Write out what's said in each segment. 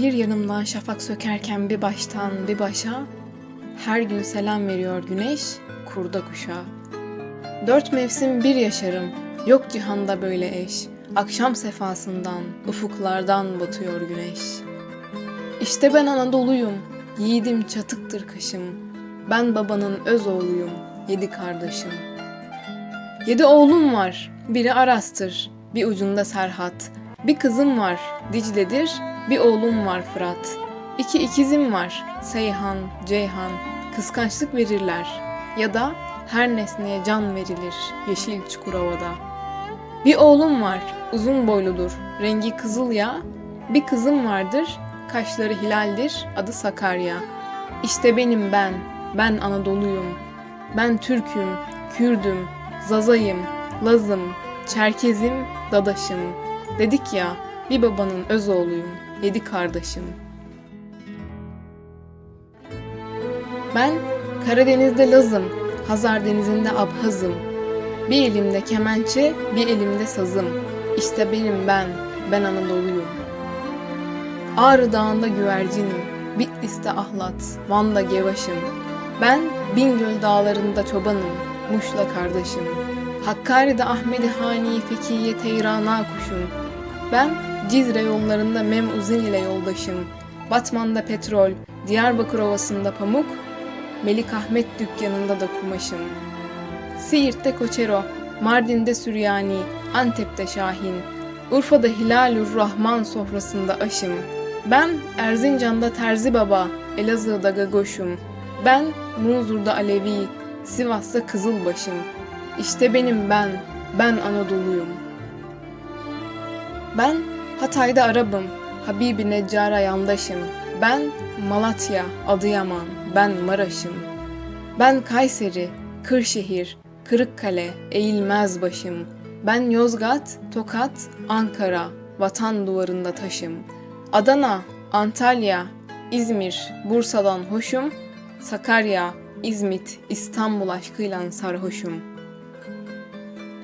Bir yanımdan şafak sökerken bir baştan bir başa, her gün selam veriyor güneş, kurda kuşa. Dört mevsim bir yaşarım, yok cihanda böyle eş. Akşam sefasından, ufuklardan batıyor güneş. İşte ben Anadolu'yum, yiğidim çatıktır kaşım. Ben babanın öz oğluyum, yedi kardeşim. Yedi oğlum var, biri Aras'tır, bir ucunda Serhat. Bir kızım var, Dicle'dir, bir oğlum var Fırat. İki ikizim var, Seyhan, Ceyhan, kıskançlık verirler. Ya da her nesneye can verilir yeşil Çukurova'da. Bir oğlum var, uzun boyludur, rengi kızıl ya. Bir kızım vardır, kaşları hilaldir, adı Sakarya. İşte benim ben, ben Anadolu'yum. Ben Türk'üm, Kürdüm, Zazayım, Lazım, Çerkezim, Dadaşım. Dedik ya, bir babanın öz oğluyum, yedi kardeşim. Ben Karadeniz'de Lazım, Hazar Denizi'nde Abhazım. Bir elimde kemençe, bir elimde sazım. İşte benim ben, ben Anadolu'yum. Ağrı Dağı'nda güvercinim, Bitlis'te ahlat, Van'da gevaşım. Ben Bingöl dağlarında çobanım, Muş'la kardeşim. Hakkari'de Ahmedi Hani Fekiye Teyrana kuşum. Ben Cizre yollarında Mem Uzun ile yoldaşım. Batman'da petrol, Diyarbakır Ovası'nda pamuk, Melik Ahmet dükkanında da kumaşım. Siirt'te Koçero, Mardin'de Süryani, Antep'te Şahin, Urfa'da Hilalür Rahman sofrasında aşım. Ben Erzincan'da Terzi Baba, Elazığ'da Gagoşum. Ben Munzur'da Alevi, Sivas'ta Kızılbaşım. İşte benim ben, ben Anadolu'yum. Ben Hatay'da Arabım, Habibi Neccar'a yandaşım. Ben Malatya, Adıyaman, ben Maraş'ım. Ben Kayseri, Kırşehir, Kırıkkale, Eğilmez başım. Ben Yozgat, Tokat, Ankara, vatan duvarında taşım. Adana, Antalya, İzmir, Bursa'dan hoşum. Sakarya, İzmit, İstanbul aşkıyla sarhoşum.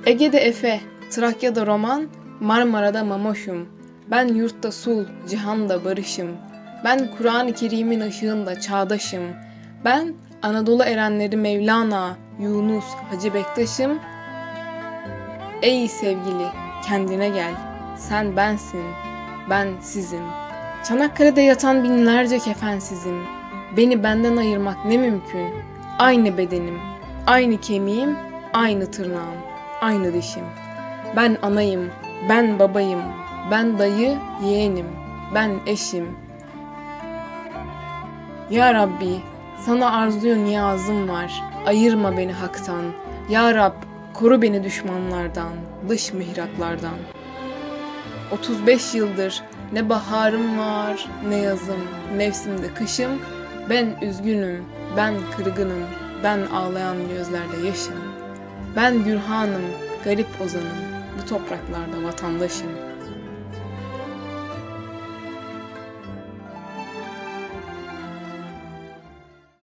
Ege'de Efe, Trakya'da roman, Marmara'da mamoşum. Ben yurtta sul, cihanda barışım. Ben Kur'an-ı Kerim'in ışığında çağdaşım. Ben Anadolu erenleri Mevlana, Yunus, Hacı Bektaş'ım. Ey sevgili, kendine gel. Sen bensin, ben sizim. Çanakkale'de yatan binlerce kefensizim. Beni benden ayırmak ne mümkün? Aynı bedenim, aynı kemiğim, aynı tırnağım, aynı dişim. Ben anayım, ben babayım, ben dayı, yeğenim, ben eşim. Ya Rabbi, sana arzuyu niyazım var. Ayırma beni haktan. Ya Rab, koru beni düşmanlardan, dış mihraklardan. 35 yıldır ne baharım var, ne yazım, mevsimde kışım. Ben üzgünüm, ben kırgınım, ben ağlayan gözlerde yaşım. Ben Gürhan'ım, garip ozanım, topraklarda vatandaşım.''